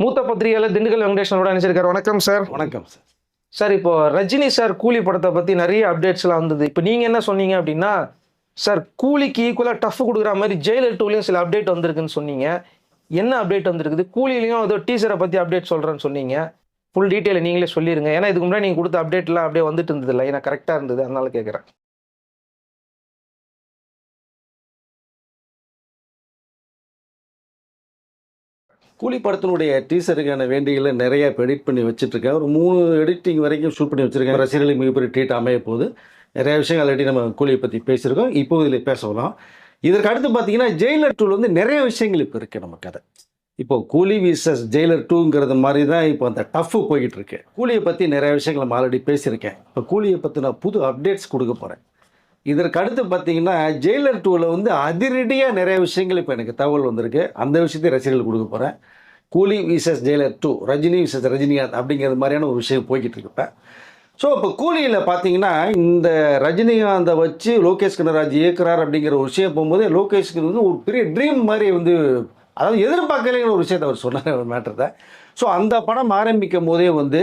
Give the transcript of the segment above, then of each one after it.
மூத்த பத்திரிகையாளர் திண்டுக்கல் வெங்கடேஷனோட நினைச்சிருக்காரு வணக்கம் சார் வணக்கம் சார் சார் இப்போ ரஜினி சார் கூலி படத்தை பற்றி நிறைய அப்டேட்ஸ்லாம் வந்தது. இப்போ நீங்கள் என்ன சொன்னீங்க அப்படின்னா சார் கூலிக்கு ஈக்குவலாக டஃப் கொடுக்குற மாதிரி ஜெயிலர் டூலையும் சில அப்டேட் வந்திருக்குன்னு சொன்னீங்க. என்ன அப்டேட் வந்திருக்குது? கூலிலையும் ஏதோ டீசரை பற்றி அப்டேட் சொல்கிறேன்னு சொன்னீங்க. ஃபுல் டீட்டெயில் நீங்களே சொல்லிடுங்க ஏன்னா இதுக்கு முன்னாடி நீங்கள் கொடுத்த அப்டேட்லாம் அப்படியே வந்துட்டு இருந்தது இல்லை ஏன்னா கரெக்டாக இருந்தது. அதனால கேட்குறேன் கூலி படத்தினுடைய டீசருக்கான வேண்டிகளை நிறைய எடிட் பண்ணி வச்சுட்ருக்கேன் ஒரு மூணு எடிட்டிங் வரைக்கும் ஷூட் பண்ணி வச்சுருக்கேன். ரசிகர்களுக்கு மிகப்பெரிய ட்ரீட் அமைய போகுது. நிறைய விஷயங்கள் ஆல்ரெடி நம்ம கூலியை பற்றி பேசியிருக்கோம். இப்போ இதில் பேசலாம் இதற்கு அடுத்து பார்த்தீங்கன்னா ஜெயிலர் டூவில் வந்து நிறைய விஷயங்கள் இப்போ இருக்குது நம்ம கதை. இப்போ கூலி விசஸ் ஜெயிலர் டூங்கிறது மாதிரி தான் இப்போ அந்த டஃப்பு போய்கிட்டு இருக்கு. கூலியை பற்றி நிறைய விஷயங்கள் நம்ம ஆல்ரெடி பேசியிருக்கேன். இப்போ கூலியை பற்றி நான் புது அப்டேட்ஸ் கொடுக்க போகிறேன் இதற்கு அடுத்து பார்த்தீங்கன்னா ஜெயிலர் டூவில் வந்து அதிரடியாக நிறைய விஷயங்கள் இப்போ எனக்கு தகவல் வந்திருக்கு. அந்த விஷயத்தை ரசிகர்கள் கொடுக்க போகிறேன் Coolie vs Jailer two Rajini vs Rajinikanth அப்படிங்கிறது மாதிரியான ஒரு விஷயம் போய்கிட்டு இருப்பேன் ஸோ இப்போ கூலியில் பார்த்தீங்கன்னா இந்த ரஜினிகாந்தை வச்சு லோகேஷ் கனராஜ் இயக்குறார் அப்படிங்கிற ஒரு விஷயம் போகும்போது லோகேஷ்க்கு வந்து ஒரு பெரிய ட்ரீம் மாதிரி வந்து அதாவது எதிர்பார்க்கலைங்கிற ஒரு விஷயத்தை அவர் சொன்னார் ஒரு மேட்டர் ஸோ அந்த படம் ஆரம்பிக்கும் போதே வந்து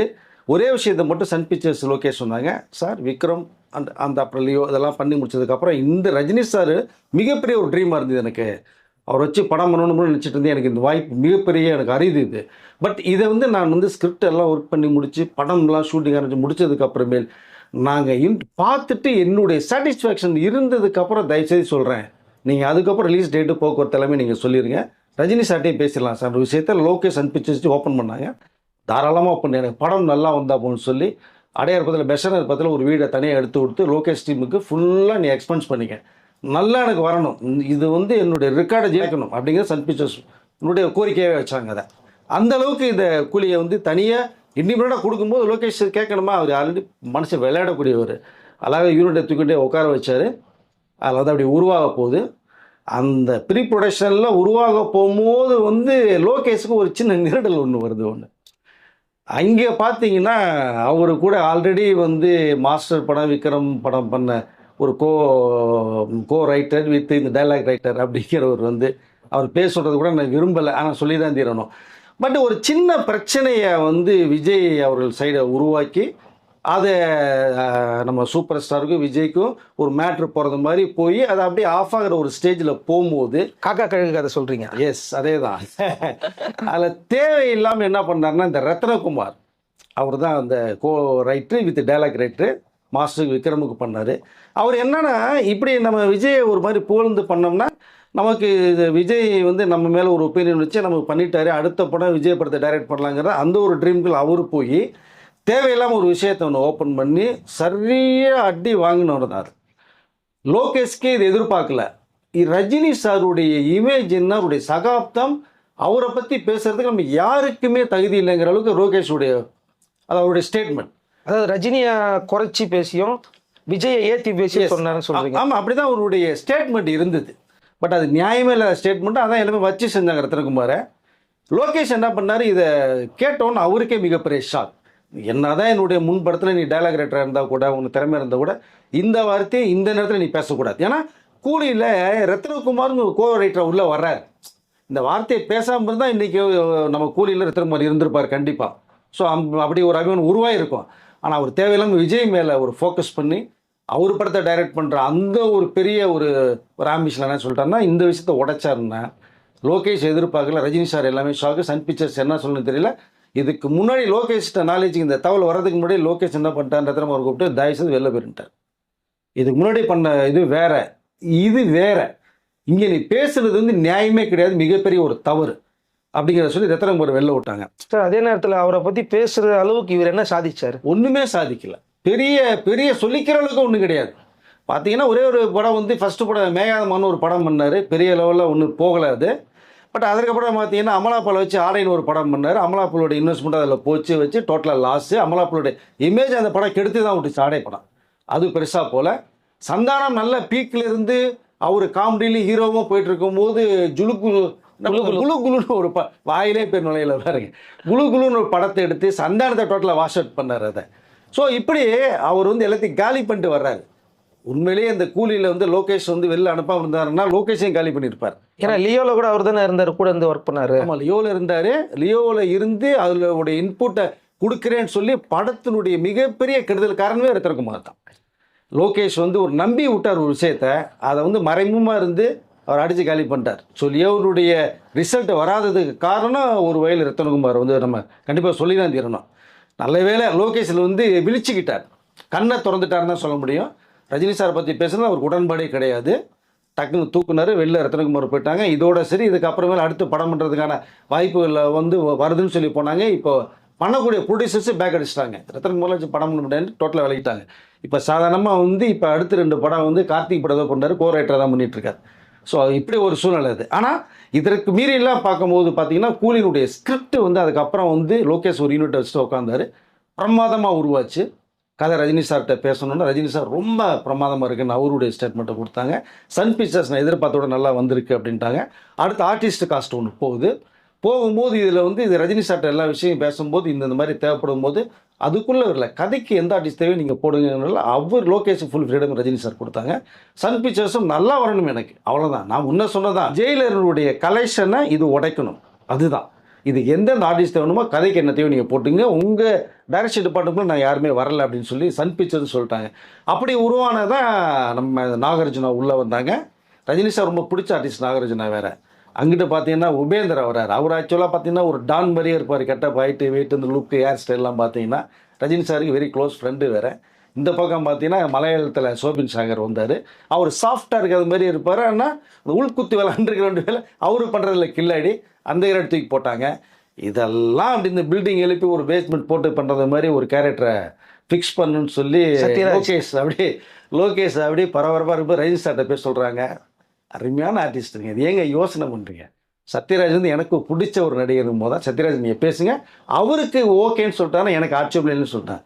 ஒரே விஷயத்தை மட்டும் சன் பிக்சர்ஸ் லோகேஷ் சொன்னாங்க. சார் விக்ரம் அந்த அந்த அப்புறம் லியோ இதெல்லாம் பண்ணி முடிச்சதுக்கப்புறம் இந்த ரஜினி சார் மிகப்பெரிய ஒரு ட்ரீமாக இருந்தது எனக்கு. அவர் வச்சு படம் பண்ணணும்னு நினச்சிட்டு இருந்தேன். எனக்கு இந்த வாய்ப்பு மிகப்பெரிய எனக்கு அறிது இது. பட் இதை வந்து நான் வந்து ஸ்கிரிப்ட் எல்லாம் ஒர்க் பண்ணி முடித்து படம்லாம் ஷூட்டிங் ஆரம்பிச்சு முடிச்சதுக்கப்புறமே நாங்கள் இன் பார்த்துட்டு என்னுடைய சாட்டிஸ்ஃபேக்ஷன் இருந்ததுக்கப்புறம் தயவுசெய்து சொல்கிறேன் நீங்கள் அதுக்கப்புறம் ரிலீஸ் டேட்டு போக்குவரத்து எல்லாமே நீங்கள் சொல்லிடுங்க ரஜினி சார்ட்டையும் பேசிடலாம் சார். ஒரு விஷயத்தை லோகேஷ் அனுப்பிச்சு ஓப்பன் பண்ணாங்க. தாராளமாக ஓப்பன் எனக்கு படம் நல்லா வந்தா போன்னு சொல்லி அடையார் பக்கத்தில் பெஷனர் பத்தில் ஒரு வீடை தனியாக எடுத்து கொடுத்து லோகேஷ் டீமுக்கு ஃபுல்லாக நீ எக்ஸ்பென்ஸ் பண்ணிக்க. நல்லா எனக்கு வரணும். இது வந்து என்னுடைய ரெக்கார்டை ஜெயிக்கணும் அப்படிங்கிற சன் பிக்சர்ஸ் என்னுடைய கோரிக்கையாகவே வச்சாங்க அதை. அந்த அளவுக்கு இந்த கூலியை வந்து தனியாக இண்டிபெண்டாக கொடுக்கும்போது லோகேஷ் கேட்கணுமா? அவர் ஆல்ரெடி மனசை விளையாடக்கூடியவர். அழகாக யூனிட்டை தூக்கிட்டே உட்கார வச்சார். அதில் வந்து அப்படி உருவாக போகுது. அந்த ப்ரீ ப்ரொடக்ஷனில் உருவாக போகும்போது வந்து லோகேஷுக்கு ஒரு சின்ன நிரடல் ஒன்று வருது ஒன்று அங்கே பார்த்தீங்கன்னா அவர் கூட ஆல்ரெடி வந்து மாஸ்டர் படம் விக்ரம் படம் பண்ண ஒரு கோ கோ ரைட்டர் வித் இந்த டைலாக் ரைட்டர் அப்படிங்கிறவர் வந்து அவர் பேர் சொல்கிறது கூட நான் விரும்பலை. ஆனால் சொல்லி தான் தீரணும். பட் ஒரு சின்ன பிரச்சனையை வந்து விஜய் அவர்கள் சைடை உருவாக்கி அதை நம்ம சூப்பர் ஸ்டாருக்கும் விஜய்க்கும் ஒரு மேட்ரு போகிறது மாதிரி போய் அதை அப்படியே ஆஃப் ஆகிற ஒரு ஸ்டேஜில் போகும்போது காக்கா கழுகு கதை சொல்கிறீங்க எஸ் அதே தான் அதில் தேவையில்லாமல் என்ன பண்ணாருன்னா இந்த ரத்னகுமார். அவர் தான் அந்த co writer with dialogue writer Master விக்ரமுக்கு பண்ணார். அவர் என்னன்னா இப்படி நம்ம விஜயை ஒரு மாதிரி புகழ்ந்து பண்ணோம்னா நமக்கு இது விஜய் வந்து நம்ம மேலே ஒரு ஒப்பீனியன் வச்சு நமக்கு பண்ணிட்டாரு அடுத்த படம் விஜய் படத்தை டைரக்ட் பண்ணலாங்கிற அந்த ஒரு ட்ரீம்கள் அவர் போய் தேவையில்லாமல் ஒரு விஷயத்தை ஒன்று ஓப்பன் பண்ணி சரியாக அடி வாங்கினவர் தான். லோகேஷ்கே இது எதிர்பார்க்கல. ரஜினி சாருடைய இமேஜ் என்ன? அவருடைய சகாப்தம் அவரை பற்றி பேசுறதுக்கு நம்ம யாருக்குமே தகுதி இல்லைங்கிற அளவுக்கு லோகேஷுடைய அது அவருடைய ஸ்டேட்மெண்ட் அதாவது ரஜினியை குறைச்சி பேசியும் விஜயை ஏற்றி பேசி சொன்னாருன்னு சொல்கிறீங்க ஆமாம் அப்படி தான் அவருடைய ஸ்டேட்மெண்ட் இருந்தது. பட் அது நியாயமே இல்லாத ஸ்டேட்மெண்ட் அதான் எல்லாமே வச்சு செஞ்சாங்க ரத்னகுமாரை. லோகேஷ் என்ன பண்ணார்? இதை கேட்டோன்னு அவருக்கே மிகப்பெரிய ஷாக் என்னதான் என்னுடைய முன் படத்தில் நீ டைலாக் ரைட்டராக இருந்தால் கூட உனக்கு திறமை இருந்தால் கூட இந்த வார்த்தையை இந்த நேரத்தில் நீ பேசக்கூடாது. ஏன்னா கூலியில் ரத்னகுமார்னு கோ ரைட்டர் உள்ளே வர்றார். இந்த வார்த்தையை பேசாமல் இருந்தால் இன்றைக்கி நம்ம கூலியில் ரத்னகுமார் இருந்திருப்பார் கண்டிப்பாக ஸோ அப்படி ஒரு அபிமானம் உருவாயிருக்கும். ஆனால் அவர் தேவையில்லாமல் விஜய் மேலே ஒரு ஃபோக்கஸ் பண்ணி அவர் படத்தை டைரக்ட் பண்ணுற அந்த ஒரு பெரிய ஒரு ஒரு ஆம்பிஷன் என்ன சொல்லிட்டாருன்னா இந்த விஷயத்த உடைச்சாருன்னா லோகேஷ் எதிர்பார்க்கல ரஜினி சார் எல்லாமே ஷாக்கு சன் பிக்சர்ஸ் என்ன சொல்லணும்னு தெரியல இதுக்கு முன்னாடி லோகேஷ்ட நாலேஜ் இந்த தகவல் வர்றதுக்கு முன்னாடி லோகேஷ் என்ன பண்ணிட்டார் ரத்னம் அவர் கூப்பிட்டு தயவுசெய்து வெளில போயிருந்தார் இதுக்கு முன்னாடி பண்ண இது வேற. இது வேற. இங்கே நீ பேசுறது வந்து நியாயமே கிடையாது. மிகப்பெரிய ஒரு தவறு. அப்படிங்கிறத சொல்லி ரத்னம் ஒரு வெளில விட்டாங்க. சார் அதே நேரத்தில் அவரை பற்றி பேசுகிற அளவுக்கு இவர் என்ன சாதிச்சார்? ஒன்றுமே சாதிக்கல. பெரிய பெரிய சொல்லிக்கிற அளவுக்கு ஒன்றும் கிடையாது. பார்த்தீங்கன்னா ஒரே ஒரு படம் வந்து ஃபஸ்ட்டு படம் மேகாதமான ஒரு படம் பண்ணார். பெரிய லெவலில் ஒன்றும் போகலை அது. பட் அதுக்கப்புறம் பார்த்தீங்கன்னா அமலாப்பால் வச்சு ஆடைன்னு ஒரு படம் பண்ணார். அமலாப்பாலோட இன்வெஸ்ட்மெண்ட் அதில் போச்சு வச்சு டோட்டலாக லாஸு அமலாப்பாலோட இமேஜ் அந்த படம் கெடுத்து தான் விட்டுச்சு ஆடை படம். அது பெருசாக போல. சந்தானம் நல்ல பீக்கில் இருந்து அவர் காமெடியிலும் ஹீரோவும் போயிட்டு இருக்கும்போது ஜுலுக்கு குலு குலுன்னு ஒரு ப வாயிலே பேர் நுழையில பாருங்க. குலு குலுன்னு ஒரு படத்தை எடுத்து சந்தானத்தை டோட்டலாக வாஷ் அவுட் பண்ணார் அதை. ஸோ இப்படி அவர் வந்து எல்லாத்தையும் காலி பண்ணிட்டு வர்றாரு. உண்மையிலேயே இந்த கூலியில் வந்து லோகேஷ் வந்து வெளில அனுப்பாம இருந்தாருன்னா லோகேஷையும் காலி பண்ணியிருப்பார். ஏன்னா லியோல கூட அவர் தானே இருந்தார் கூட இருந்து ஒர்க் பண்ணாரு. ஆமாம் லியோவில் இருந்தார். லியோவில் இருந்து அதில் உடைய இன்புட்டை கொடுக்குறேன்னு சொல்லி படத்தினுடைய மிகப்பெரிய கெடுதல் காரணமே ரத்தனகுமார் தான். லோகேஷ் வந்து ஒரு நம்பி விட்டார் ஒரு விஷயத்த. அதை வந்து மறைமுகமாக இருந்து அவர் அடித்து காலி பண்ணிட்டார். ஸோ லியோனுடைய ரிசல்ட் வராததுக்கு காரணம் ஒரு வயல் ரத்தனகுமார் வந்து நம்ம கண்டிப்பாக சொல்லி தான் தீரணும். நல்ல வேளை லோகேஷில் வந்து விழிச்சுக்கிட்டார். கண்ணை திறந்துட்டாருன்னு தான் சொல்ல முடியும். ரஜினி சார் பற்றி பேசுனது அவருக்கு உடன்பாடே கிடையாது. டக்குன்னு தூக்குனாரு வெளில ரத்னகுமார் போயிட்டாங்க. இதோட சரி இதுக்கப்புறமேல அடுத்து படம் பண்ணுறதுக்கான வாய்ப்புகள் வந்து வ- வருதுன்னு சொல்லி போனாங்க. இப்போ பண்ணக்கூடிய ப்ரொடியூசர்ஸு பேக் அடிச்சிட்டாங்க. ரத்னகுமார் வச்சு படம் பண்ண முடியாது டோட்டலாக விளையிட்டாங்க இப்போ சாதாரணமாக வந்து இப்போ அடுத்த ரெண்டு படம் வந்து கார்த்திக் படம் தான் பண்ணாரு கோ ரைட்டராக தான் பண்ணிட்டு ஸோ இப்படி ஒரு சூழ்நிலை அது. ஆனால் இதற்கு மீறியெல்லாம் பார்க்கும்போது பார்த்தீங்கன்னா கூலினுடைய ஸ்கிரிப்ட் வந்து அதுக்கப்புறம் வந்து லோகேஷ் ஒரு யூனிட் வச்சுட்டு உட்காந்தாரு பிரமாதமாக உருவாச்சு. கதை ரஜினி சார்கிட்ட பேசணும்னா ரஜினி சார் ரொம்ப பிரமாதமாக இருக்குன்னு அவருடைய ஸ்டேட்மெண்ட்டை கொடுத்தாங்க. சன் பிக்சர்ஸ் நான் எதிர்பார்த்தோட நல்லா வந்திருக்கு அப்படின்ட்டாங்க. அடுத்து ஆர்டிஸ்ட் காஸ்ட் ஒன்று போகுது. போகும்போது இதில் வந்து இது ரஜினி சார்ட்ட எல்லா விஷயம் பேசும்போது இந்த மாதிரி தேவைப்படும் போது அதுக்குள்ளே வரல. கதைக்கு எந்த ஆர்டிஸ்ட் தேவையோ நீங்கள் போடுங்கனால அவர் Lokesh full freedom Rajini sir கொடுத்தாங்க. சன் பிக்சர்ஸும் நல்லா வரணும் எனக்கு. அவ்வளோதான் நான் முன்ன சொன்னதான் ஜெயிலருடைய கலெக்ஷனை இது உடைக்கணும். அதுதான். இது எந்தெந்த ஆர்டிஸ்ட் வேணுமோ கதைக்கு என்ன நீங்கள் போட்டுங்க. உங்கள் டைரக்ஷன் டிபார்ட்மெண்ட்டில் நான் யாருமே வரல அப்படின்னு சொல்லி சன் பிக்சர்ஸ் சொல்லிட்டாங்க. அப்படி உருவானதான் நம்ம நாகார்ஜுனா உள்ளே வந்தாங்க. ரஜினி சார் ரொம்ப பிடிச்ச ஆர்டிஸ்ட் நாகார்ஜுனா வேறு. அங்கிட்டு பார்த்தீங்கன்னா உபேந்தர் வரார் அவர் ஆக்சுவலாக பார்த்தீங்கன்னா ஒரு டான் மாதிரியே இருப்பார். கெட்டப் ஹைட்டு வெயிட் இந்த லுக்கு ஹேர் ஸ்டைல்லாம் பார்த்தீங்கன்னா ரஜினி சாருக்கு வெரி க்ளோஸ் ஃப்ரெண்டு வேறு. இந்த பக்கம் பார்த்தீங்கன்னா மலையாளத்தில் சோபின் சாகர் வந்தார். அவர் சாஃப்டாக இருக்கிறது மாதிரி இருப்பார். ஆனால் இந்த வேலை அண்டர் ரெண்டு வேலை அவர் பண்ணுறதுல கில்லாடி அந்த இடத்துக்கு தூக்கி போட்டாங்க. இதெல்லாம் அப்படி இந்த பில்டிங் எழுப்பி ஒரு பேஸ்மெண்ட் போட்டு பண்ணுறது மாதிரி ஒரு கேரக்டரை ஃபிக்ஸ் பண்ணுன்னு சொல்லி. லோகேஷ் அப்படியே லோகேஷ் அப்படியே பரபரப்பாக இருக்கும் ரஜினி சார்ட்ட பேர் சொல்கிறாங்க அருமையான ஆர்டிஸ்ட்டுங்க இது ஏங்க யோசனை பண்ணுறீங்க சத்யராஜ் வந்து எனக்கு பிடிச்ச ஒரு நடிகர் போது தான் சத்யராஜ் நீங்கள் பேசுங்க. அவருக்கு ஓகேன்னு சொல்லிட்டாருன்னா எனக்கு ஆட்சேபம் இல்லைன்னு சொல்லிட்டேன்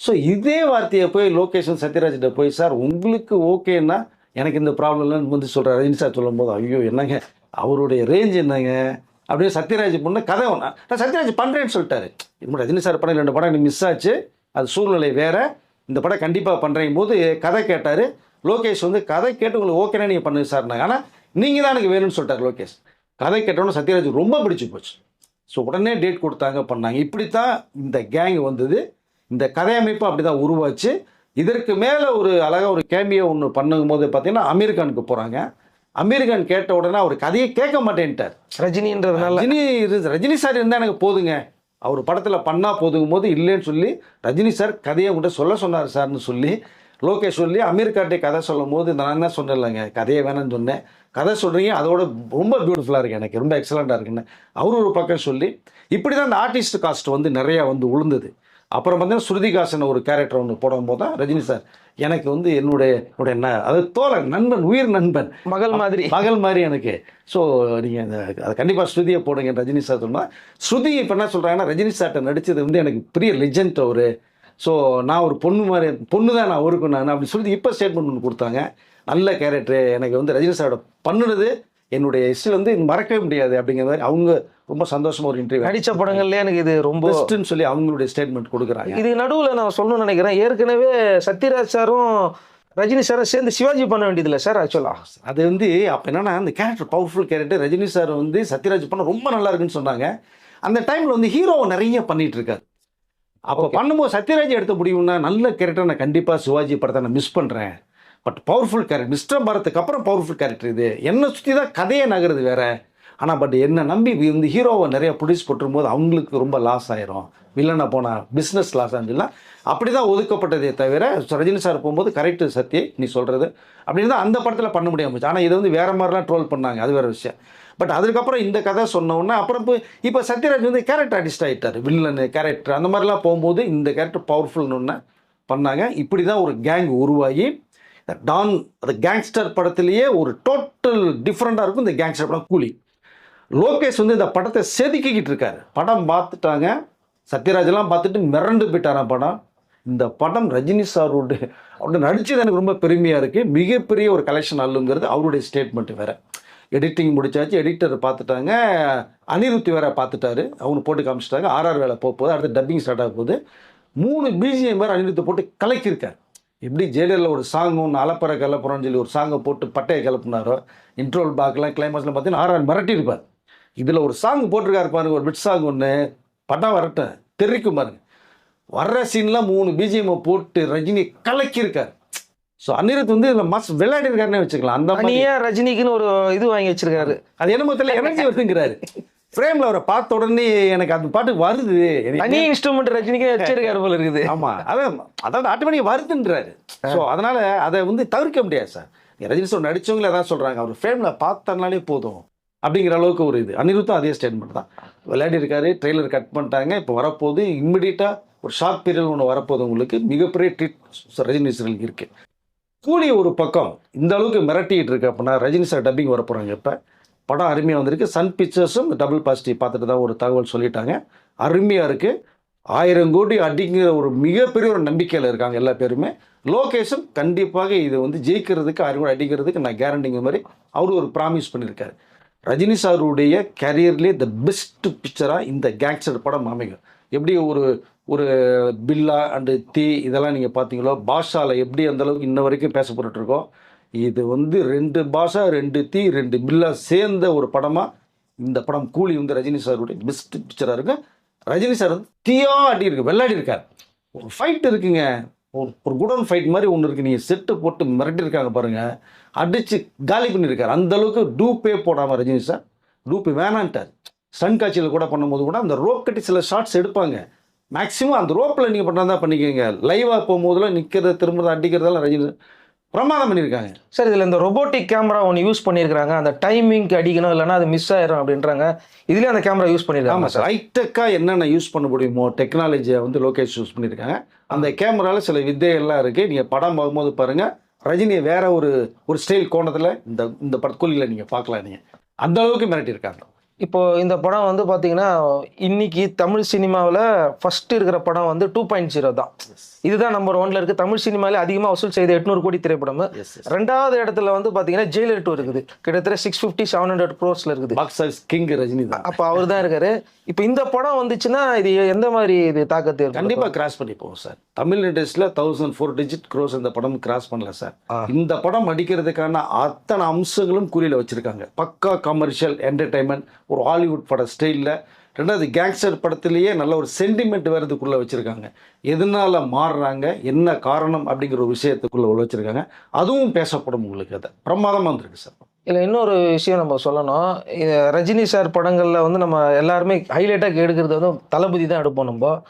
ஸோ இதே வார்த்தையை போய் லோகேஷன் சத்யராஜ்கிட்ட போய் சார் உங்களுக்கு ஓகேன்னா எனக்கு இந்த ப்ராப்ளம் இல்லைன்னு வந்து சொல்கிறார் ரஜினி சார் சொல்லும்போது ஐயோ என்னங்க? அவருடைய ரேஞ்ச் என்னங்க? அப்படியே சத்யராஜ் பொண்ணு கதை ஒன்று நான் சத்யராஜ் பண்ணுறேன்னு சொல்லிட்டாரு. இது ரஜினி சார் படம் ரெண்டு படம் எனக்கு மிஸ் ஆச்சு. அது சூழ்நிலை வேறு. இந்த படம் கண்டிப்பாக பண்ணுறேங்க போது கதை கேட்டார். லோகேஷ் வந்து கதை கேட்டு உங்களுக்கு ஓகேனா நீங்கள் பண்ணுங்க சார்னாங்க ஆனால் நீங்கள் தான் எனக்கு வேணும்னு சொல்லிட்டார் லோகேஷ். கதை கேட்டோன்னே சத்யராஜ் ரொம்ப பிடிச்சி போச்சு. ஸோ உடனே டேட் கொடுத்தாங்க பண்ணாங்க. இப்படித்தான் இந்த கேங் வந்தது. இந்த கதையமைப்பு அப்படி தான் உருவாச்சு. இதற்கு மேலே ஒரு அழகாக ஒரு கேமியோ ஒன்று பண்ணும்போது பார்த்தீங்கன்னா அமீர்கானுக்கு போகிறாங்க அமீர்கான் கேட்ட உடனே அவர் கதையை கேட்க மாட்டேன்ட்டார். ரஜினின்றதுனால. ரஜினி ரஜினி சார் இருந்தால் எனக்கு போதுங்க. அவர் படத்தில் பண்ணால் போதுங்கும் போது இல்லைன்னு சொல்லி ரஜினி சார் கதையை உங்கள்கிட்ட சொல்ல சொன்னார் சார்னு சொல்லி லோகேஷ் சொல்லி அமீர் காட்டே கதை சொல்லும் போது நான் என்ன சொன்னேன்லங்க கதையை வேணாம்னு சொன்னேன். கதை சொல்கிறீங்க அதோட ரொம்ப பியூட்டிஃபுல்லாக இருக்கு எனக்கு ரொம்ப எக்ஸலண்ட்டாக இருக்குன்னு. அவர் ஒரு பக்கம் சொல்லி இப்படி தான் அந்த ஆர்டிஸ்ட் காஸ்ட் வந்து நிறையா வந்து உளுந்தது அப்புறம் பார்த்தீங்கன்னா ஸ்ருதிகாசன் ஒரு கேரக்டர் ஒன்று போடும்போது தான் ரஜினி சார் எனக்கு வந்து என்னுடைய என்னுடைய என்ன அதாவது தோழன் நண்பன் உயிர் நண்பன். மகள் மாதிரி. மகள் மாதிரி எனக்கு. ஸோ நீங்கள் அந்த அதை கண்டிப்பாக ஸ்ருதியை போடுங்க ரஜினி சார் சொன்னால் ஸ்ருதி இப்போ என்ன சொல்கிறாங்கன்னா ரஜினி சார்ட்ட நடித்தது வந்து எனக்கு பெரிய லெஜெண்ட் அவர். ஸோ நான் ஒரு பொண்ணு மாதிரி பொண்ணு தான் நான் அவருக்கு நான் அப்படி சொல்லி இப்போ ஸ்டேட்மெண்ட் ஒன்று கொடுத்தாங்க. நல்ல கேரக்டர் எனக்கு வந்து ரஜினி சாரோட பண்ணுனது என்னுடைய ஹிஸ்ட்ரி வந்து மறக்கவே முடியாது அப்படிங்கிற மாதிரி அவங்க ரொம்ப சந்தோஷமா ஒரு இன்டர்வியூ நடிச்ச படங்கள்ல எனக்கு இது ரொம்ப பெஸ்ட்டுன்னு சொல்லி அவங்களுடைய ஸ்டேட்மெண்ட் கொடுக்குறாங்க. இது நடுவுல நான் சொல்லணும்னு நினைக்கிறேன். ஏற்கனவே சத்யராஜ் சாரும் ரஜினி சாரும் சேர்ந்து சிவாஜி பண்ண வேண்டியதில்ல சார் ஆக்சுவலா அது வந்து அப்போ என்னன்னா அந்த character powerful character Rajini sir வந்து சத்யராஜ் பண்ண ரொம்ப நல்லா இருக்குன்னு சொன்னாங்க. அந்த டைமில் வந்து ஹீரோவை நிறைய பண்ணிட்டு இருக்காரு. அப்போ. பண்ணும்போது சத்யராஜ் எடுத்த முடியும்னா நல்ல கேரக்டர் நான் கண்டிப்பாக சிவாஜி படத்தை நான் மிஸ் பண்ணுறேன் பட் பவர்ஃபுல் கேரக்டர் மிஸ்டர் பாரத்துக்கு அப்புறம் பவர்ஃபுல் கேரக்டர் இது. என்னை சுற்றி தான் கதையை நகருது வேற. ஆனால் பட் என்ன நம்பி இந்த ஹீரோவை நிறைய ப்ரொடியூஸ் போட்டுரும்போது அவங்களுக்கு ரொம்ப லாஸ் ஆயிரும். வில்லனை போனால் பிஸ்னஸ் லாஸ் ஆச்சுலாம் அப்படி தான் ஒதுக்கப்பட்டதே தவிர ரஜினி சார் போகும்போது கரெக்டு சத்தியை நீ சொல்கிறது அப்படின்னு தான் அந்த படத்தில் பண்ண முடியாமல் போச்சு. ஆனால் இதை வந்து வேறு மாதிரிலாம் ட்ரோல் பண்ணாங்க. அது வேற விஷயம். பட் அதுக்கப்புறம் இந்த கதை சொன்னோன்னா அப்புறம் இப்போ இப்போ சத்யராஜ் வந்து கேரக்டர் அடிஸ்ட் ஆகிட்டார் வில்லனு கேரக்டர் அந்த மாதிரிலாம் போகும்போது இந்த கேரக்டர் பவர்ஃபுல்னு ஒன்று பண்ணாங்க. இப்படி தான் ஒரு கேங் உருவாகி டான் அந்த கேங்ஸ்டர் படத்திலேயே ஒரு டோட்டல் டிஃப்ரெண்ட்டாக இருக்கும் இந்த கேங்ஸ்டர் படம் கூலி. லோகேஷ் வந்து இந்த படத்தை செதுக்கிக்கிட்டு இருக்காரு. படம் பார்த்துட்டாங்க. சத்யராஜெல்லாம் பார்த்துட்டு மிரண்டு போயிட்டாராம் படம். இந்த படம் ரஜினி சாரோட அவரோட நடித்தது எனக்கு ரொம்ப பெருமையாக இருக்குது மிகப்பெரிய ஒரு கலெக்ஷன் அல்லுங்கிறது அவருடைய ஸ்டேட்மெண்ட் வேறு. எடிட்டிங் முடிச்சாச்சு எடிட்டர் பார்த்துட்டாங்க. அனிருத்தி வேற பார்த்துட்டாரு. அவங்க போட்டு காமிச்சிட்டாங்க. ஆர்ஆர் வேலை போக போகுது. அடுத்து டப்பிங் ஸ்டார்ட் ஆக போகுது. மூணு பிஜிஎம் வேறு அனிருத்தி போட்டு கலக்கியிருக்காரு. எப்படி ஜெயிலரில் ஒரு சாங் ஒன்று அலப்பறை கலப்புறோம்னு சொல்லி ஒரு சாங்கை போட்டு பட்டையை கலப்புனாரோ இன்ட்ரோல் பாக்கெலாம் கிளைமேக்ஸ்லாம் பார்த்தீங்கன்னா ஆர்ஆர் மிரட்டி இருப்பார் இதில் ஒரு சாங் போட்டிருக்காரு பாருங்க ஒரு பிட் சாங் ஒன்று படம் வரட்டும் தெரிவிக்கும் பாருங்க. வர்ற சீன்லாம் மூணு பிஜிஎம் போட்டு ரஜினி கலக்கியிருக்காரு. ஸோ அனிருத் வந்து இதில் மஸ் விளையாடி இருக்காருன்னே வச்சுக்கலாம். அந்த தனியா ரஜினிக்குன்னு ஒரு இது வாங்கி வச்சிருக்காரு. அது என்ன தெரியல எனர்ஜி வருதுங்கிறாரு. ஃப்ரேமில் அவரை பார்த்த உடனே எனக்கு அந்த பாட்டு வருது. தனி இன்ஸ்ட்ருமெண்ட் ரஜினிக்கு வச்சிருக்காரு போல இருக்குது. ஆமா அதான் அதாவது ஆட்டோமேட்டிக் வருதுன்றாரு. ஸோ அதனால அதை வந்து தவிர்க்க முடியாது சார். ரஜினி சார் நடிச்சவங்களே அதான் சொல்றாங்க. அவர் ஃப்ரேமில் பார்த்தனாலே போதும். அப்படிங்கிற அளவுக்கு ஒரு இது. அனிருத்தும் அதே ஸ்டேட்மெண்ட் தான். விளையாடி இருக்காரு ட்ரெய்லர் கட் பண்ணிட்டாங்க. இப்போ வரப்போகுது இம்மிடியட்டாக ஒரு ஷார்ட் பீரியட் ஒன்று வரப்போகுது உங்களுக்கு. மிகப்பெரிய ட்ரீட் ரஜினி சாருக்கு இருக்கு. கூலி ஒரு பக்கம் இந்த அளவுக்கு மிரட்டிகிட்டு இருக்கு அப்படின்னா ரஜினி சார் டப்பிங் வர போகிறாங்க இப்போ. படம் அருமையாக வந்திருக்கு. சன் பிக்சர்ஸும் டபுள் பாசிட்டிவ் பார்த்துட்டு தான் ஒரு தகவல் சொல்லிட்டாங்க. அருமையாக இருக்குது ஆயிரம் கோடி அடிங்கிற ஒரு மிகப்பெரிய ஒரு நம்பிக்கையில் இருக்காங்க எல்லா பேருமே. லோகேஷும் கண்டிப்பாக இது வந்து ஜெயிக்கிறதுக்கு ஆயிரம் கோடி அடிக்கிறதுக்கு நான் கேரண்டிங்க மாதிரி அவரும் ஒரு ப்ராமிஸ் பண்ணியிருக்காரு. ரஜினி சாருடைய கேரியர்லேயே த பெஸ்ட் பிக்சராக இந்த கேங்ஸ்டர் படம் அமைக்கும் எப்படி ஒரு ஒரு பில்லா அண்டு தீ இதெல்லாம் நீங்கள் பார்த்தீங்களோ பாஷாவில் எப்படி அந்தளவுக்கு இன்ன வரைக்கும் பேசப்பட்டுருக்கோம் இது வந்து ரெண்டு பாஷா ரெண்டு தீ ரெண்டு பில்லா சேர்ந்த ஒரு படமாக இந்த படம் கூலி வந்து ரஜினி சாருடைய பெஸ்ட் பிக்சராக இருக்கு. ரஜினி சார் வந்து தீயா ஆட்டியிருக்கு இருக்கு வெள்ளாடி இருக்கார் ஒரு ஃபைட் இருக்குங்க. ஒரு ஒரு குடன் ஃபைட் மாதிரி ஒன்று இருக்குது நீங்கள் செட்டு போட்டு மிரட்டியிருக்காங்க பாருங்கள் அடித்து காலி பண்ணியிருக்காரு. அந்த அளவுக்கு டூப்பே போடாமல் ரஜினி சார் டூப்பு வேணான்ட்டார். ஸ்டன் காட்சியில் கூட பண்ணும்போது கூட அந்த ரோப் கட்டி சில ஷார்ட்ஸ் எடுப்பாங்க. மேக்ஸிமம் அந்த ரோப்பில் நீங்கள் பண்ணுறதா பண்ணிக்கோங்க லைவாக போகும்போதெல்லாம் நிற்கிறத திரும்புறது அடிக்கிறதெல்லாம் ரஜினி சார் பிரமாதம் பண்ணியிருக்காங்க சார் இதுல இந்த ரொபோட்டிக் கேமரா ஒன்று யூஸ் பண்ணியிருக்காங்க அந்த டைமிங்க்கு அடிக்கணும் இல்லைன்னா அது மிஸ் ஆயிரும் அப்படின்றாங்க. இதுலயும் அந்த கேமரா யூஸ் பண்ணியிருக்காங்க ஆமாம் சார். ஹைடெக்காக என்னென்ன யூஸ் பண்ண முடியுமோ டெக்னாலஜியை வந்து லோகேஷ் யூஸ் பண்ணியிருக்காங்க அந்த கேமராவில் சில வித்தைகள்லாம் இருக்குது நீங்கள் படம் பார்க்கும்போது பாருங்கள் ரஜினியை வேற ஒரு ஒரு ஸ்டைல் கோணத்தில் இந்த இந்த படக்குழியில் நீங்கள் பார்க்கலாம் நீங்கள் அந்த அளவுக்கு மிரட்டியிருக்காங்க இப்போ இந்த படம் வந்து பாத்தீங்கன்னா இன்னைக்கு தமிழ் சினிமாவில் ஃபர்ஸ்ட் இருக்கிற படம் வந்து டூ பாயிண்ட் ஜீரோ தான். இதுதான் நம்பர் ஒன்ல இருக்கு. தமிழ் சினிமாலே அதிகமாக வசூல் செய்த எட்நூறு கோடி திரைப்படம் ரெண்டாவது இடத்துல வந்து பாத்தீங்கன்னா ஜெயிலர் டூ இருக்குது. கிட்டத்தட்ட சிக்ஸ் ஃபிஃப்டி செவன் ஹண்ட்ரட் க்ரோர்ஸ்ல இருக்குது. பாக்ஸ் ஆஃபீஸ் கிங் ரஜினி தான். அப்போ அவர் தான் இருக்காரு. இப்போ இந்த படம் வந்துச்சுன்னா இது எந்த மாதிரி இது தாக்கத்தை? கண்டிப்பாக கிராஸ் பண்ணி போகும் சார் தமிழ் இண்டஸ்ட்ரியில் தௌசண்ட் ஃபோர் டிஜிட் க்ரோஸ் இந்த படம் கிராஸ் பண்ணல சார். இந்த படம் அடிக்கிறதுக்கான அத்தனை அம்சங்களும் குறியில் வச்சிருக்காங்க. பக்கா கமர்ஷியல் என்டர்டைன்மெண்ட் ஒரு ஹாலிவுட் பட ஸ்டைலில் ரெண்டாவது கேங்ஸ்டர் படத்திலேயே நல்ல ஒரு சென்டிமெண்ட் வேறதுக்குள்ளே வச்சுருக்காங்க. எதனால மாறுறாங்க? என்ன காரணம்? அப்படிங்கிற ஒரு விஷயத்துக்குள்ளே உள்ள வச்சுருக்காங்க. அதுவும் பேசப்படும் உங்களுக்கு அதை. பிரமாதமாக இருந்திருக்கு சார். இல்லை இன்னொரு விஷயம் நம்ம சொல்லணும். இது ரஜினி சார் படங்களில் வந்து நம்ம எல்லாருமே ஹைலைட்டாக எடுக்கிறது வந்து தளபதி தான் எடுப்போம் நம்ம.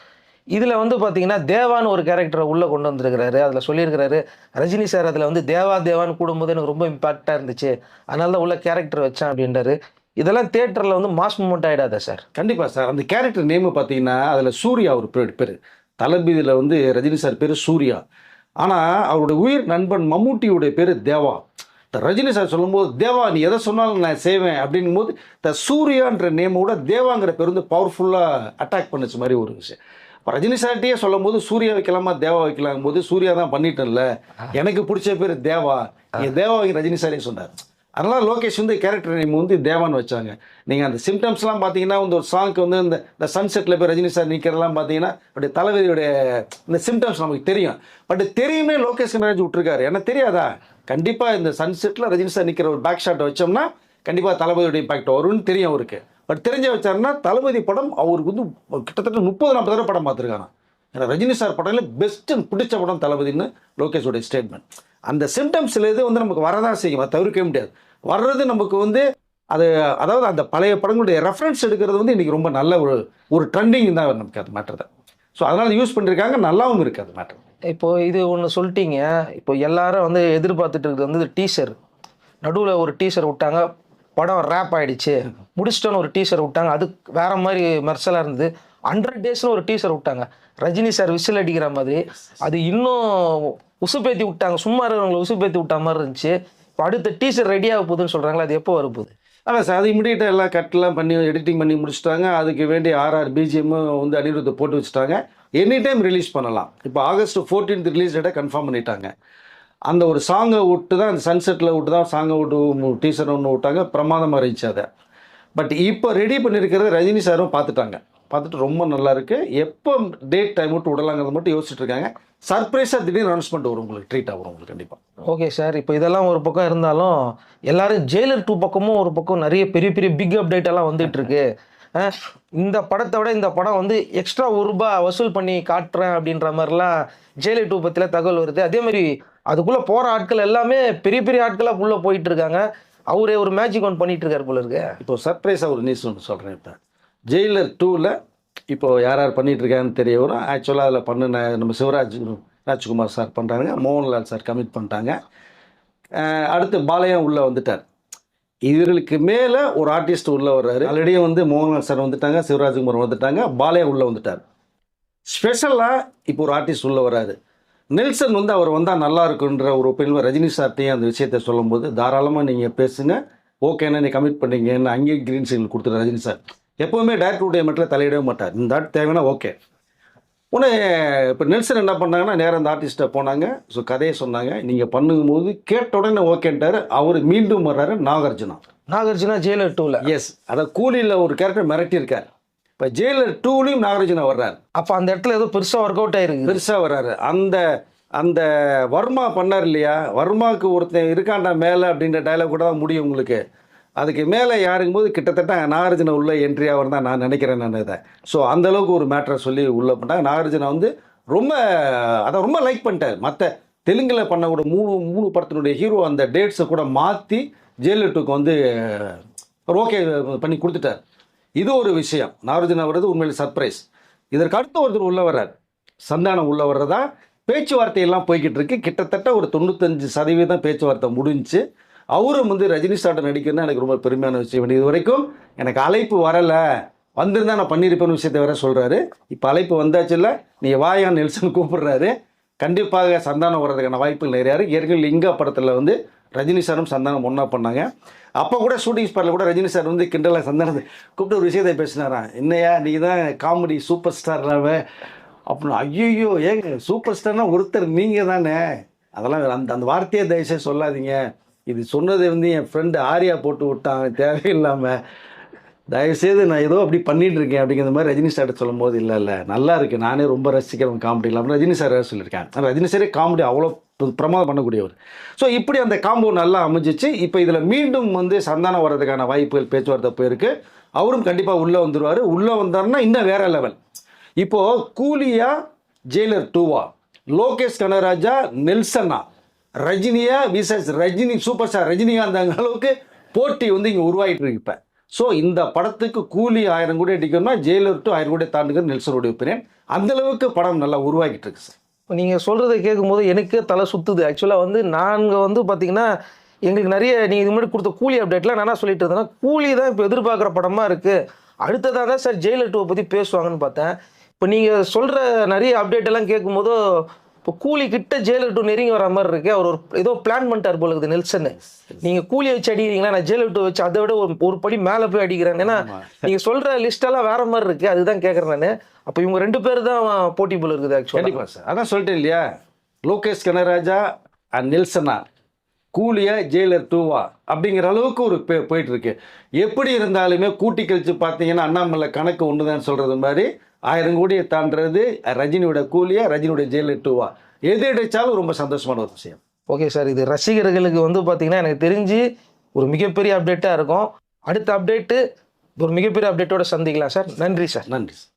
இதில் வந்து பார்த்தீங்கன்னா தேவான்னு ஒரு கேரக்டரை உள்ளே கொண்டு வந்திருக்கிறாரு. அதில் சொல்லியிருக்கிறாரு ரஜினி சார் அதில் வந்து தேவா தேவான்னு கூடும்போது எனக்கு ரொம்ப இம்பாக்டாக இருந்துச்சு. அதனால தான் உள்ள கேரக்டர் வச்சேன் அப்படின்றாரு. இதெல்லாம் தேட்டரில் வந்து மாஸ் மூமெண்ட் ஆகிடாதா சார் கண்டிப்பாக சார் அந்த கேரக்டர் நேமு பார்த்தீங்கன்னா அதில் சூர்யா ஒரு பேர் பேர். தளபதியில் வந்து ரஜினி சார் பேர் சூர்யா. ஆனால் அவருடைய உயிர் நண்பன் மம்முட்டியுடைய பேர் தேவா. இந்த ரஜினி சார் சொல்லும்போது தேவா நீ எதை சொன்னாலும் நான் செய்வேன் அப்படிங்கும் போது இந்த சூர்யான்ற நேமோட தேவாங்கிற பேர் வந்து பவர்ஃபுல்லாக அட்டாக் பண்ணுச்சு மாதிரி ஒரு விஷயம். இப்போ ரஜினி சார்கிட்டயே சொல்லும் போது சூர்யா வைக்கலாமா தேவா வைக்கலாம் போது சூர்யா தான் பண்ணிட்டேன்ல. எனக்கு பிடிச்ச பேர் தேவா. நீங்க தேவா ரஜினி சாரே சொன்னார். அதனால் லோகேஷ் வந்து கேரக்டர் நேம் வந்து தேவான் வச்சாங்க. நீங்கள் அந்த சிம்டம்ஸ்லாம் பார்த்தீங்கன்னா வந்து ஒரு சாங்க்கு வந்து இந்த இந்த சன்செட்டில் போய் ரஜினி சார் நிற்கிறதெல்லாம் பார்த்தீங்கன்னா அப்படியே தளபதியுடைய இந்த சிம்டம்ஸ் நமக்கு தெரியும். பட் தெரியுமே லோகேஷ் கனராஜ் விட்டுருக்காரு. எனக்கு தெரியாதா? கண்டிப்பாக இந்த சன்செட்டில் ரஜினி சார் நிற்கிற ஒரு பேக் ஷாட்டை வச்சோம்னா கண்டிப்பாக தளபதியுடைய இம்பாக்ட் வரும்னு தெரியும் அவருக்கு. பட் தெரிஞ்ச வச்சாருன்னா தளபதி படம் அவருக்கு வந்து கிட்டத்தட்ட முப்பது நாற்பது தடவை படம் பார்த்துருக்காங்க ஏன்னா ரஜினி சார் படம்ல பெஸ்ட்டு பிடிச்ச படம் தளபதின்னு லோகேஷோடைய ஸ்டேட்மெண்ட் அந்த சிம்டம்ஸில் இது வந்து நமக்கு வரதான் செய்யும். அதை தவிர்க்கவே முடியாது. வர்றது நமக்கு வந்து அது அதாவது அந்த பழைய படங்களுடைய ரெஃபரன்ஸ் எடுக்கிறது வந்து இன்றைக்கி ரொம்ப நல்ல ஒரு ஒரு ட்ரெண்டிங் தான் நமக்கு அது மேட்டர் தான். ஸோ அதனால் யூஸ் பண்ணியிருக்காங்க நல்லாவும் இருக்குது அது மேட்டர் இப்போ இது ஒன்று சொல்லிட்டீங்க. இப்போ எல்லாரும் வந்து எதிர்பார்த்துட்டு இருக்கிறது வந்து டீசர் நடுவில் ஒரு டீசர் விட்டாங்க. படம் ரேப் ஆயிடுச்சு. முடிச்சிட்டோன்னு ஒரு டீசர் விட்டாங்க. அது வேற மாதிரி மெர்சலாக இருந்தது. ஹண்ட்ரட் டேஸ்னு ஒரு டீசர் விட்டாங்க. ரஜினி சார் விசில் அடிக்கிற மாதிரி. அது இன்னும் உசுப்பேத்தி விட்டாங்க. சும்மா இருக்கிறவங்களை உசுப்பேத்தி விட்ட மாதிரி இருந்துச்சு. இப்போ அடுத்த டீசர் ரெடியாக போகுதுன்னு சொல்கிறாங்களா அது எப்போ வரப்போகுது? அதான் சார் அது இமிடியேட்டாக எல்லாம் கட்லாம் பண்ணி எடிட்டிங் பண்ணி முடிச்சுட்டாங்க. அதுக்கு வேண்டிய ஆர்ஆர் பிஜிஎம்மும் வந்து அனிருத்தை போட்டு வச்சுட்டாங்க. எனி டைம் ரிலீஸ் பண்ணலாம். இப்போ ஆகஸ்ட் ஃபோர்டீன்த் ரிலீஸ் டேட்டை கன்ஃபார்ம் பண்ணிட்டாங்க. அந்த ஒரு சாங்கை விட்டு தான் அந்த சன்செட்டில் விட்டு தான் சாங்கை விட்டு டீசர் ஒன்று விட்டாங்க. பிரமாதமாக இருந்துச்சு அதை. பட் இப்போ ரெடி பண்ணியிருக்கிறத ரஜினி சாரும் பார்த்துட்டாங்க. பார்த்துட்டு ரொம்ப நல்லா இருக்கு எப்போ டேட் டைம் விட்டு விடலாங்கிறது மட்டும் யோசிச்சுட்டு இருக்காங்க. சர்ப்ரைஸாக திடீர்னு அனௌன்ஸ்மெண்ட் வரும் உங்களுக்கு ட்ரீட்டாக வரும் உங்களுக்கு கண்டிப்பாக ஓகே சார் இப்போ இதெல்லாம் ஒரு பக்கம் இருந்தாலும் எல்லாரும் ஜெயிலர் டூ பக்கமும் ஒரு பக்கம் நிறைய பெரிய பெரிய பிக் அப்டேட் எல்லாம் வந்துட்டு இருக்கு. இந்த படத்தை விட இந்த படம் வந்து எக்ஸ்ட்ரா ஒரு ரூபாய் வசூல் பண்ணி காட்டுறேன் அப்படின்ற மாதிரிலாம் ஜெயிலர் டூ பற்றில தகவல் வருது. அதே மாதிரி அதுக்குள்ளே போகிற ஆட்கள் எல்லாமே பெரிய பெரிய ஆட்களாக உள்ளே போயிட்டு இருக்காங்க. அவரே ஒரு மேஜிக் ஒன் பண்ணிட்டு இருக்காரு போல இருக்கு. இப்போ சர்ப்ரைஸாக ஒரு நியூஸ் ஒன்று சொல்கிறேன் இப்போ. ஜெயிலர் டூவில் இப்போ யார் யார் பண்ணிகிட்ருக்காங்கன்னு தெரிய வரும். ஆக்சுவலாக அதில் பண்ணின நம்ம சிவராஜ் ராஜ்குமார் சார் பண்ணுறாங்க மோகன்லால் சார் கமிட் பண்ணிட்டாங்க. அடுத்து பாளையம் உள்ளே வந்துட்டார். இவர்களுக்கு மேலே ஒரு ஆர்டிஸ்ட் உள்ளே வர்றாரு. ஆல்ரெடி வந்து மோகன்லால் சார் வந்துட்டாங்க சிவராஜ்குமார் வந்துட்டாங்க பாளையம் உள்ளே வந்துட்டார். ஸ்பெஷலாக இப்போ ஒரு ஆர்டிஸ்ட் உள்ளே வர்றாரு. நெல்சன் வந்து அவர் வந்தால் நல்லா இருக்குன்ற ஒரு ஒப்பீனியன் ரஜினி சார்ட்டையும் அந்த விஷயத்தை சொல்லும்போது தாராளமாக நீங்கள் பேசுங்க. ஓகேண்ணா நீ கமிட் பண்ணீங்கன்னு அங்கேயே கிரீன் சிக்னல் கொடுத்துரு ரஜினி சார். எப்போவுமே டேரக்டருடைய மட்டும் தலையிடவே மாட்டார். இந்த ஆட் தேவைன்னா ஓகே உடனே இப்போ நெல்சன் என்ன பண்ணாங்கன்னா நேரா அந்த ஆர்டிஸ்ட்டை போனாங்க. ஸோ கதையை சொன்னாங்க. நீங்கள் பண்ணும்போது கேட்ட உடனே ஓகேன்ட்டார் அவர் மீண்டும் வர்றாரு நாகார்ஜுனா. நாகார்ஜுனா ஜெயிலர் டூவில் எஸ் அதை கூலியில் ஒரு கேரக்டர் மிரட்டியிருக்கார். இப்போ ஜெயிலர் டூலையும் நாகார்ஜுனா வர்றாரு. அப்போ அந்த இடத்துல ஏதோ பெருசாக ஒர்க் அவுட் ஆயிருக்கு. பெருசாக வர்றாரு. அந்த அந்த வர்மா பண்ணார் இல்லையா? வர்மாவுக்கு ஒருத்தன் இருக்காண்டா மேலே அப்படின்ற டைலாக் கூட தான் முடியும் உங்களுக்கு. அதுக்கு மேலே யாருங்கும் போது கிட்டத்தட்ட நாகார்ஜுன உள்ள என்ட்ரி ஆவர் தான் நான் நினைக்கிறேன் நான் இதை. ஸோ அந்தளவுக்கு ஒரு மேட்டரை சொல்லி உள்ளே பண்ணாங்க நாகார்ஜுனா வந்து ரொம்ப அதை ரொம்ப லைக் பண்ணிட்டார். மற்ற தெலுங்கில் பண்ண கூட மூணு மூணு படத்தினுடைய ஹீரோ அந்த டேட்ஸை கூட மாற்றி ஜெயலலிட்டுக்கு வந்து ஓகே பண்ணி கொடுத்துட்டார். இது ஒரு விஷயம். நாகார்ஜுனா வர்றது உண்மையில் சர்ப்ரைஸ் இதற்கு அடுத்து ஒருத்தர் உள்ள வர்றார். சந்தானம் உள்ள வர்றதா? பேச்சுவார்த்தையெல்லாம் போய்கிட்டு இருக்கு. கிட்டத்தட்ட ஒரு தொண்ணூத்தஞ்சு சதவீதம் பேச்சுவார்த்தை முடிஞ்சு அவரும் வந்து ரஜினி சார்ட்ட நடிக்கணும்னா எனக்கு ரொம்ப பெருமையான விஷயம். இது வரைக்கும் எனக்கு அழைப்பு வரலை. வந்திருந்தா நான் பண்ணியிருப்பேன் விஷயத்தை வேற சொல்கிறாரு இப்போ அழைப்பு வந்தாச்சு இல்லை நீ வாயா நெல்சன் கூப்பிடுறாரு. கண்டிப்பாக சந்தானம் வர்றதுக்கான வாய்ப்புகள் நிறையா இருக்குது ஏற்கனவே லிங்கா படத்தில் வந்து ரஜினி சாரும் சந்தானம் ஒன்றா பண்ணாங்க. அப்போ கூட ஷூட்டிங் ஸ்பாட்டில் கூட ரஜினி சார் வந்து கிண்டலாக சந்தானத்தை கூப்பிட்டு ஒரு விஷயத்தை பேசினாரா என்னையா நீ தான் காமெடி சூப்பர் ஸ்டார்னாவே அப்படின்னு. ஐயோ ஏங்க சூப்பர் ஸ்டார்னால் ஒருத்தர் நீங்கள் தானே அதெல்லாம் அந்த அந்த வார்த்தையை தயவுசெய்து சொல்லாதீங்க. இது சொன்னதை வந்து என் ஃப்ரெண்டு ஆரியா போட்டு விட்டான். தேவையில்லாமல் தயவுசெய்து நான் ஏதோ அப்படி பண்ணிட்டு இருக்கேன் அப்படிங்கிற மாதிரி ரஜினி சார்ட்ட சொல்லும் போது இல்லை இல்லை நல்லா இருக்கு. நானே ரொம்ப ரசிக்கிறேன் காமெடி இல்லாமல் ரஜினி சார் சொல்லியிருக்கேன். ரஜினி சாரே காமெடி அவ்வளோ பிரமாதம் பண்ணக்கூடியவர். ஸோ இப்படி அந்த காம்போ நல்லா அமைஞ்சிச்சு. இப்போ இதில் மீண்டும் வந்து சந்தானம் வர்றதுக்கான வாய்ப்புகள் பேச்சுவார்த்தை போயிருக்கு அவரும் கண்டிப்பாக உள்ளே வந்துடுவார் உள்ளே வந்தாருன்னா இன்னும் வேற லெவல் இப்போது கூலியா ஜெயிலர் டூவா லோகேஷ் கனராஜா நெல்சனா ரஜினியா vs Rajini super star Rajinikanth அளவுக்கு போட்டி வந்து இங்கே உருவாகிட்டு இருக்கு. இப்போ ஸோ இந்த படத்துக்கு கூலி ஆயிரம் கோடி அடிக்கணும்னா ஜெயிலர் டு ஆயிரம் கோடி தாண்டுகிற நெல்சனுடைய ஒப்பீனியன் அந்த அளவுக்கு படம் நல்லா உருவாகிட்டு இருக்கு சார் நீங்கள் சொல்கிறத கேட்கும்போது எனக்கே தலை சுற்றுது ஆக்சுவலாக வந்து நாங்கள் வந்து பார்த்தீங்கன்னா எங்களுக்கு நிறைய நீங்கள் இது முன்னாடி கொடுத்த கூலி அப்டேட்லாம் நான் என்ன சொல்லிட்டு இருந்தேன்னா கூலி தான் இப்போ எதிர்பார்க்குற படமாக இருக்குது அடுத்ததாக தான் சார் ஜெயிலர் டூவை பற்றி பேசுவாங்கன்னு பார்த்தேன். இப்போ நீங்கள் சொல்கிற நிறைய அப்டேட் எல்லாம் கேட்கும்போது இப்போ கூலி கிட்ட ஜெயிலர் டூ நெருங்கி வர மாதிரி இருக்கு. அவர் ஒரு ஏதோ பிளான் பண்ணிட்டார் போல இருக்குது நெல்சன். நீங்கள் கூலியை வச்சு அடிக்கிறீங்களா? நான் ஜெயிலர் டூ வச்சு அதை விட ஒரு ஒரு படி மேலே போய் அடிக்கிறேன். ஏன்னா நீங்கள் சொல்கிற லிஸ்டெல்லாம் வேற மாதிரி இருக்கு. அதுதான் கேட்குறேன் நான். அப்போ இவங்க ரெண்டு பேர் தான் போட்டி போல இருக்குது ஆக்சுவலாக கண்டிப்பாக சார் அதான் சொல்லிட்டேன் இல்லையா? லோகேஷ் கனராஜா அண்ட் நெல்சனா. கூலியா ஜெயிலர் டூவா அப்படிங்கிற அளவுக்கு ஒரு போயிட்டு இருக்கு. எப்படி இருந்தாலுமே கூட்டி கழிச்சு பார்த்தீங்கன்னா அண்ணாமலை கணக்கு ஒன்று தான் சொல்கிறது மாதிரி ஆயிரம் கோடியை தாண்டுறது ரஜினியோட கூலியா ரஜினியோட ஜெயிலர் டூவா எது கிடைச்சாலும் ரொம்ப சந்தோஷமான ஒரு விஷயம். ஓகே சார் இது ரசிகர்களுக்கு வந்து பார்த்தீங்கன்னா எனக்கு தெரிஞ்சு ஒரு மிகப்பெரிய அப்டேட்டாக இருக்கும். அடுத்த அப்டேட்டு ஒரு மிகப்பெரிய அப்டேட்டோட சந்திக்கலாம் சார். நன்றி சார். நன்றி சார்.